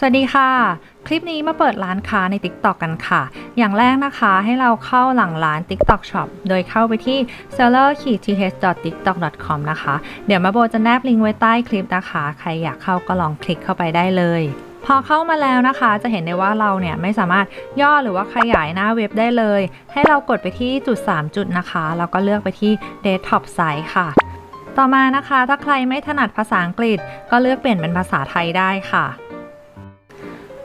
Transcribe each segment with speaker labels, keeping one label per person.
Speaker 1: สวัสดีค่ะ คลิปนี้มาเปิดร้านค้าใน TikTok กันค่ะ อย่างแรกนะคะให้เราเข้าหลังร้าน TikTok Shop โดยเข้าไปที่ seller-th.tiktok.com นะคะ เดี๋ยวมาโบจะแนบลิงก์ไว้ใต้คลิปนะคะ ใครอยากเข้าก็ลองคลิกเข้าไปได้เลยพอเข้ามาแล้วนะคะ จะเห็นได้ว่าเราเนี่ยไม่สามารถย่อหรือว่าขยายหน้าเว็บได้เลย ให้เรากดไปที่จุด 3 จุดนะคะแล้วก็เลือกไปที่ Desktop Site ค่ะ ต่อมานะคะ ถ้าใครไม่ถนัดภาษาอังกฤษ ก็เลือกเปลี่ยนเป็นภาษาไทยได้ค่ะ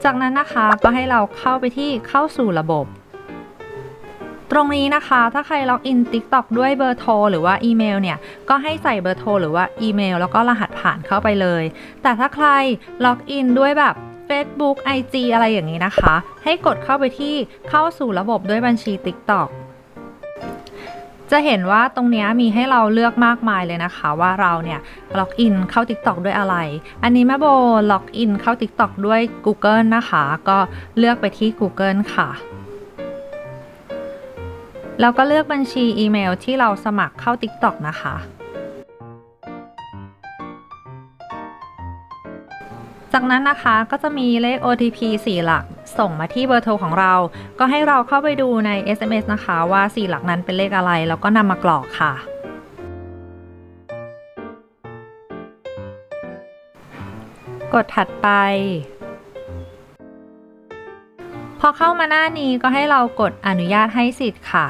Speaker 1: จากนั้นนะคะก็ให้เราเข้าไปที่เข้าสู่ระบบ ตรงนี้นะคะ ถ้าใครล็อกอิน TikTok ด้วยเบอร์โทรหรือว่าอีเมลเนี่ย ก็ให้ใส่เบอร์โทรหรือว่าอีเมล แล้วก็รหัสผ่านเข้าไปเลย แต่ถ้าใครล็อกอินด้วยแบบ Facebook IG อะไรอย่างนี้นะคะ ให้กดเข้าไปที่เข้าสู่ระบบด้วยบัญชี TikTok จะเห็นว่าตรงนี้มีให้เราเลือกมากมายเลยนะคะ ว่าเราเนี่ยล็อกอินเข้า TikTok ด้วยอะไร อันนี้แม่โบล็อกอินเข้า TikTok ด้วย Google นะคะ ก็เลือกไปที่ Google ค่ะแล้วก็เลือกบัญชีอีเมลที่เราสมัครเข้า TikTok นะคะ จากนั้นนะคะก็จะมีเลข OTP 4 หลัก ส่งมาที่เบอร์โทรของเรา ก็ให้เราเข้าไปดูใน SMS นะคะว่า 4 หลักนั้นเป็นเลขอะไร แล้วก็นำมากรอกค่ะ กดถัดไป พอเข้ามาหน้านี้ก็ให้เรากดอนุญาตให้สิทธิ์ค่ะ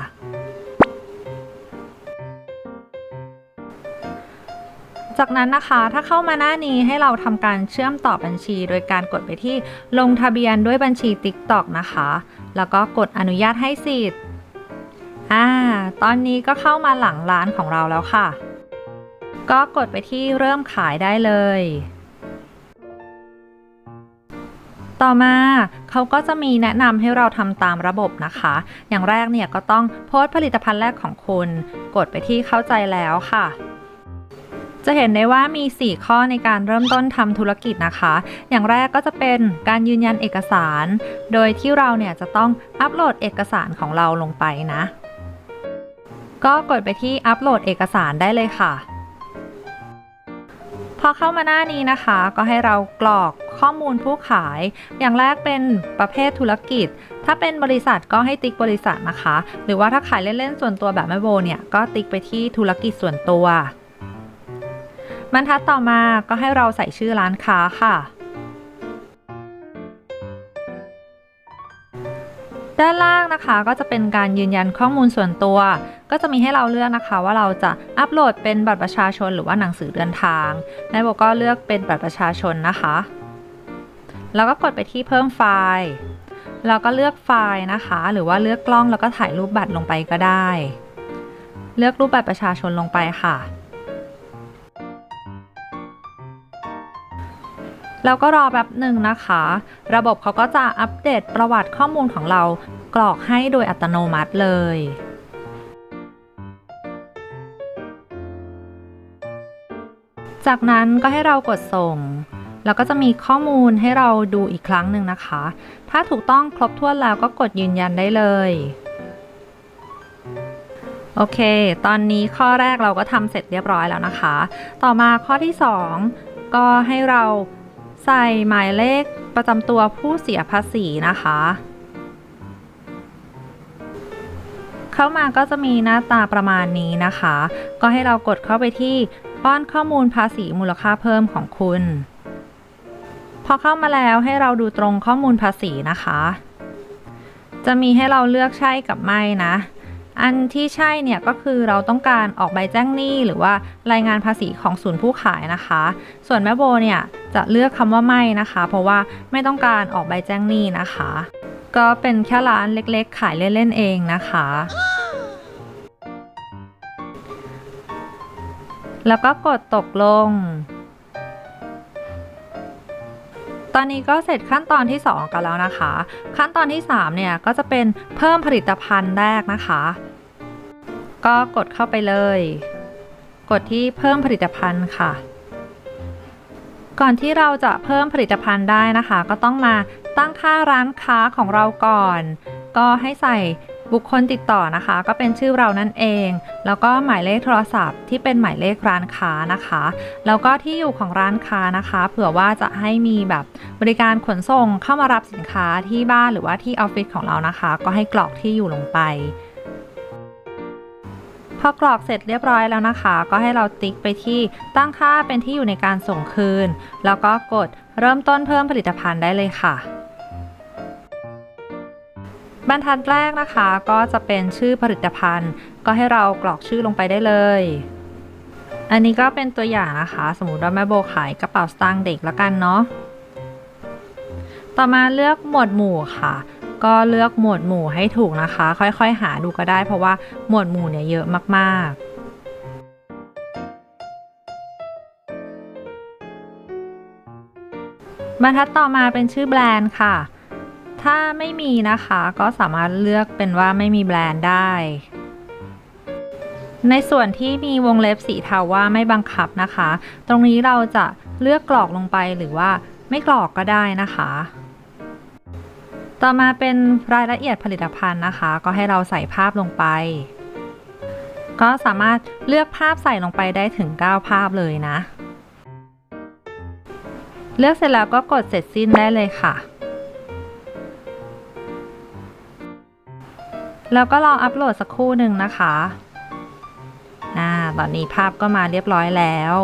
Speaker 1: จากนั้นนะคะถ้าเข้ามาหน้านี้ให้เราทำการเชื่อมต่อบัญชี โดยการกดไปที่ลงทะเบียนด้วยบัญชี TikTok นะคะ แล้วก็กดอนุญาตให้สิทธิ์อ่าตอนนี้ก็เข้ามาหลังร้านของเราแล้วค่ะ ก็กดไปที่เริ่มขายได้เลย ต่อมาเขาก็จะมีแนะนำให้เราทำตามระบบนะคะ อย่างแรกเนี่ยก็ต้องโพสต์ผลิตภัณฑ์แรกของคุณ กดไปที่เข้าใจแล้วค่ะ จะเห็นได้ว่ามี 4 ข้อในการเริ่มต้นทำธุรกิจนะคะ อย่างแรกก็จะเป็นการยืนยันเอกสาร โดยที่เราเนี่ยจะต้องอัปโหลดเอกสารของเราลงไปนะ ก็กดไปที่อัปโหลดเอกสารได้เลยค่ะ พอเข้ามาหน้านี้นะคะ ก็ให้เรากรอกข้อมูลผู้ขาย อย่างแรกเป็นประเภทธุรกิจ ถ้าเป็นบริษัทก็ให้ติ๊กบริษัทนะคะ หรือว่าถ้าขายเล่นๆส่วนตัวแบบแม่โบเนี่ยก็ติ๊กไปที่ธุรกิจส่วนตัว บรรทัดต่อมาก็ให้เราใส่ชื่อร้านค้าค่ะ ด้านล่างนะคะก็จะเป็นการยืนยันข้อมูลส่วนตัว ก็จะมีให้เราเลือกนะคะ ว่าเราจะอัปโหลดเป็นบัตรประชาชนหรือว่าหนังสือเดินทางนายโบก็เลือกเป็นบัตรประชาชนนะคะ แล้วก็กดไปที่เพิ่มไฟล์แล้วก็เลือกไฟล์นะคะ หรือว่าเลือกกล้องแล้วก็ถ่ายรูปบัตรลงไปก็ได้ เลือกรูปบัตรประชาชนลงไปค่ะ แล้วก็รอแบบหนึ่งนะคะ ระบบเขาก็จะอัปเดตประวัติข้อมูลของเรากรอกให้โดยอัตโนมัติเลยจากนั้นก็ให้เรากดส่ง แล้วก็จะมีข้อมูลให้เราดูอีกครั้งหนึ่งนะคะ ถ้าถูกต้องครบถ้วนแล้วก็กดยืนยันได้เลย โอเค ตอนนี้ข้อแรกเราก็ทำเสร็จเรียบร้อยแล้วนะคะ ต่อมาข้อที่ 2 ก็ให้เรา ใส่หมายเลขประจำตัวผู้เสียภาษีนะคะ เข้ามาก็จะมีหน้าตาประมาณนี้นะคะ ก็ให้เรากดเข้าไปที่ป้อนข้อมูลภาษีมูลค่าเพิ่มของคุณ พอเข้ามาแล้วให้เราดูตรงข้อมูลภาษีนะคะ จะมีให้เราเลือกใช่กับไม่นะ อันที่ใช่เนี่ยก็คือเราต้องการออกใบแจ้งหนี้หรือว่ารายงานภาษีของศูนย์ผู้ขายนะคะ ส่วนแม่โบเนี่ยจะเลือกคำว่าไม่นะคะ เพราะว่าไม่ต้องการออกใบแจ้งหนี้นะคะ ก็เป็นแค่ร้านเล็กๆ ขายเล่นๆเองนะคะแล้วก็กดตกลง ตอนนี้ก็เสร็จขั้นตอนที่ 2 กันแล้วนะคะ ขั้นตอนที่ 3 เนี่ย ก็จะเป็นเพิ่มผลิตภัณฑ์แรกนะคะ ก็กดเข้าไปเลย กดที่เพิ่มผลิตภัณฑ์ค่ะ ก่อนที่เราจะเพิ่มผลิตภัณฑ์ได้นะคะ ก็ต้องมาตั้งค่าร้านค้าของเราก่อน ก็ให้ใส่บุคคลติดต่อนะคะ ก็เป็นชื่อเรานั่นเอง แล้วก็หมายเลขโทรศัพท์ที่เป็นหมายเลขร้านค้านะคะ แล้วก็ที่อยู่ของร้านค้านะคะ เผื่อว่าจะให้มีแบบบริการขนส่งเข้ามารับสินค้าที่บ้านหรือว่าที่ออฟฟิศของเรานะคะ ก็ให้กรอกที่อยู่ลงไปพอกรอกเสร็จเรียบร้อยแล้วนะคะ ก็ให้เราติ๊กไปที่ตั้งค่าเป็นที่อยู่ในการส่งคืน แล้วก็กดเริ่มต้นเพิ่มผลิตภัณฑ์ได้เลยค่ะ บรรทัดแรกนะคะ ก็จะเป็นชื่อผลิตภัณฑ์ ก็ให้เรากรอกชื่อลงไปได้เลย อันนี้ก็เป็นตัวอย่างนะคะ สมมติว่าแม่โบขายกระเป๋าสตางค์เด็กแล้วกันเนาะต่อมาเลือกหมวดหมู่ค่ะ ก็เลือกหมวดหมู่ให้ถูกนะคะ ค่อยๆ หาดูก็ได้ เพราะว่าหมวดหมู่เนี่ยเยอะมากๆบรรทัดต่อมาเป็นชื่อแบรนด์ค่ะ ถ้าไม่มีนะคะก็สามารถเลือกเป็นว่าไม่มีแบรนด์ได้ ในส่วนที่มีวงเล็บสีเทาว่าไม่บังคับนะคะ ตรงนี้เราจะเลือกกรอกลงไปหรือว่าไม่กรอกก็ได้นะคะ ต่อมาเป็นรายละเอียดผลิตภัณฑ์นะคะ ก็ให้เราใส่ภาพลงไป ก็สามารถเลือกภาพใส่ลงไปได้ถึง 9 ภาพเลยนะ เลือกเสร็จแล้วก็กดเสร็จสิ้นได้เลยค่ะ แล้วก็รออัปโหลดสักครู่หนึ่งนะคะอ่าตอนนี้ภาพก็มาเรียบร้อยแล้ว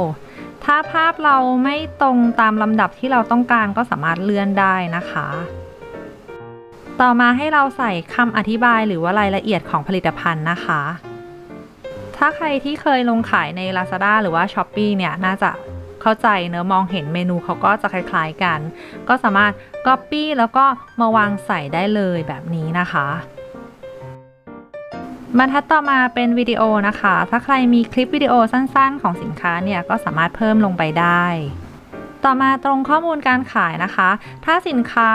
Speaker 1: ถ้าภาพเราไม่ตรงตามลำดับที่เราต้องการก็สามารถเลื่อนได้นะคะ ต่อมาให้เราใส่คำอธิบายหรือว่ารายละเอียดของผลิตภัณฑ์นะคะ ถ้าใครที่เคยลงขายใน Lazada หรือว่า s h อ p e e เนี่ยน่าจะเข้าใจเนื้อมองเห็นเมนูเขาก็จะคล้ายๆกัน ก็สามารถ Copy แล้วก็มาวางใส่ได้เลยแบบนี้นะคะ บรรทัดต่อมาเป็นวิดีโอนะคะ ถ้าใครมีคลิปวิดีโอสั้นๆ ของสินค้าเนี่ยก็สามารถเพิ่มลงไปได้ ต่อมาตรงข้อมูลการขายนะคะ ถ้าสินค้า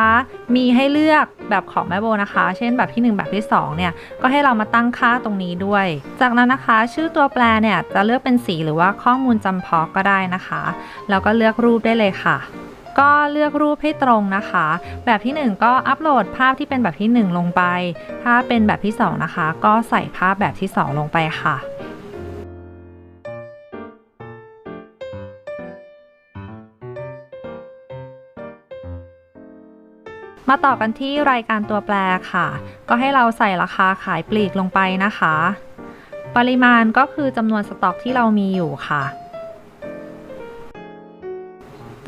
Speaker 1: มีให้เลือกแบบของแม่โบนะคะ เช่นแบบที่ 1 แบบที่ 2 เนี่ย ก็ให้เรามาตั้งค่าตรงนี้ด้วย จากนั้นนะคะ ชื่อตัวแปรเนี่ยจะเลือกเป็นสีหรือว่าข้อมูลจำเพาะก็ได้นะคะ แล้วก็เลือกรูปได้เลยค่ะ ก็เลือกรูปให้ตรงนะคะ แบบที่ 1 ก็อัปโหลดภาพที่เป็นแบบที่ 1 ลงไป ถ้าเป็นแบบที่ 2 นะคะ ก็ใส่ภาพแบบที่ 2 ลงไปค่ะมาต่อกันที่รายการตัวแปรค่ะ ก็ให้เราใส่ราคาขายปลีกลงไปนะคะ ปริมาณก็คือจำนวนสต็อกที่เรามีอยู่ค่ะ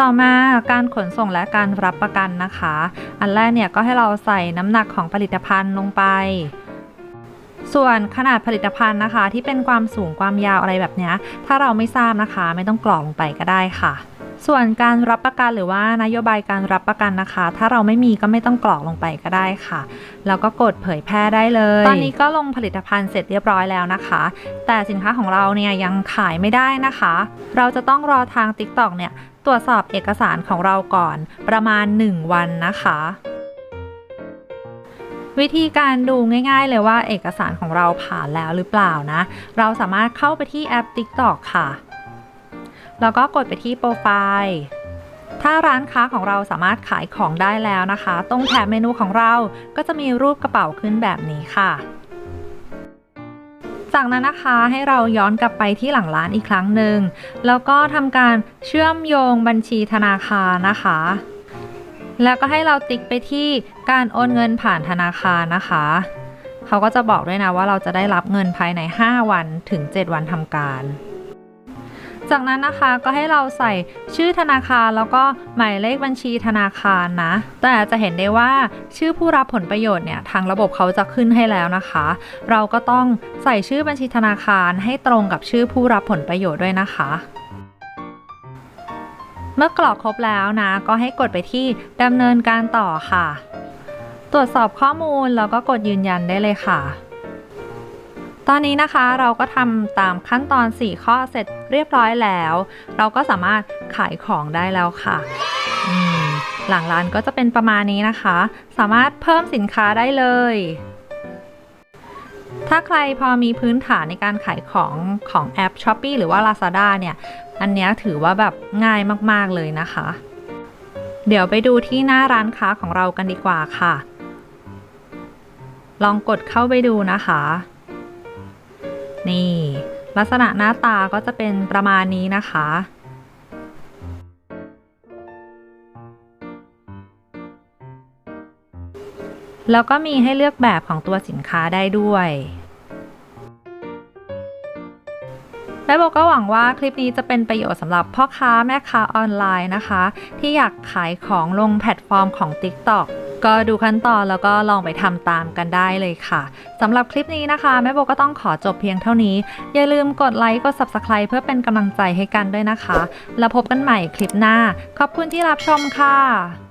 Speaker 1: ต่อมาการขนส่งและการรับประกันนะคะ อันแรกเนี่ยก็ให้เราใส่น้ำหนักของผลิตภัณฑ์ลงไป ส่วนขนาดผลิตภัณฑ์นะคะ ที่เป็นความสูงความยาวอะไรแบบนี้ถ้าเราไม่ทราบนะคะ ไม่ต้องกรอกลงไปก็ได้ค่ะ ส่วนการรับประกันหรือว่านโยบายการรับประกันนะคะ ถ้าเราไม่มีก็ไม่ต้องกรอกลงไปก็ได้ค่ะ แล้วก็กดเผยแพร่ได้เลย ตอนนี้ก็ลงผลิตภัณฑ์เสร็จเรียบร้อยแล้วนะคะ แต่สินค้าของเราเนี่ยยังขายไม่ได้นะคะ เราจะต้องรอทาง TikTok เนี่ยตรวจสอบเอกสารของเราก่อนประมาณ 1 วันนะคะวิธีการดูง่ายๆเลยว่าเอกสารของเราผ่านแล้วหรือเปล่านะ เราสามารถเข้าไปที่แอป TikTok ค่ะ แล้วก็กดไปที่โปรไฟล์ถ้าร้านค้าของเราสามารถขายของได้แล้วนะคะ ตรงแถบเมนูของเราก็จะมีรูปกระเป๋าขึ้นแบบนี้ค่ะ จากนั้นนะคะให้เราย้อนกลับไปที่หลังร้านอีกครั้งหนึ่ง แล้วก็ทำการเชื่อมโยงบัญชีธนาคารนะคะ แล้วก็ให้เราติ๊กไปที่การโอนเงินผ่านธนาคารนะคะ เขาก็จะบอกด้วยนะว่าเราจะได้รับเงินภายใน 5 วันถึง 7 วันทำการ จากนั้นนะคะก็ให้เราใส่ชื่อธนาคารแล้วก็หมายเลขบัญชีธนาคารนะ แต่จะเห็นได้ว่าชื่อผู้รับผลประโยชน์เนี่ยทางระบบเขาจะขึ้นให้แล้วนะคะ เราก็ต้องใส่ชื่อบัญชีธนาคารให้ตรงกับชื่อผู้รับผลประโยชน์ด้วยนะคะ เมื่อกรอกครบแล้วนะ ก็ให้กดไปที่ดำเนินการต่อค่ะ ตรวจสอบข้อมูลแล้วก็กดยืนยันได้เลยค่ะตอนนี้นะคะเราก็ทำตามขั้นตอน 4 ข้อเสร็จ เรียบร้อยแล้ว เราก็สามารถขายของได้แล้วค่ะหลังร้านก็จะเป็นประมาณนี้นะคะ สามารถเพิ่มสินค้าได้เลย ถ้าใครพอมีพื้นฐานในการขายของของแอป s h อ p e e หรือว่า Lazada เนี่ย อันนี้ถือว่าแบบง่ายมาก ๆ เลยนะคะ เดี๋ยวไปดูที่หน้าร้านค้าของเรากันดีกว่าค่ะ ลองกดเข้าไปดูนะคะ นี่ ลักษณะหน้าตาก็จะเป็นประมาณนี้นะคะ แล้วก็มีให้เลือกแบบของตัวสินค้าได้ด้วยแม่โบก็หวังว่าคลิปนี้จะเป็นประโยชน์สำหรับพ่อค้าแม่ค้าออนไลน์นะคะ ที่อยากขายของลงแพลตฟอร์มของ TikTok ก็ดูขั้นตอนแล้วก็ลองไปทำตามกันได้เลยค่ะสำหรับคลิปนี้นะคะแม่โบก็ต้องขอจบเพียงเท่านี้ อย่าลืมกดไลค์กด Subscribe เพื่อเป็นกำลังใจให้กันด้วยนะคะ แล้วพบกันใหม่คลิปหน้า ขอบคุณที่รับชมค่ะ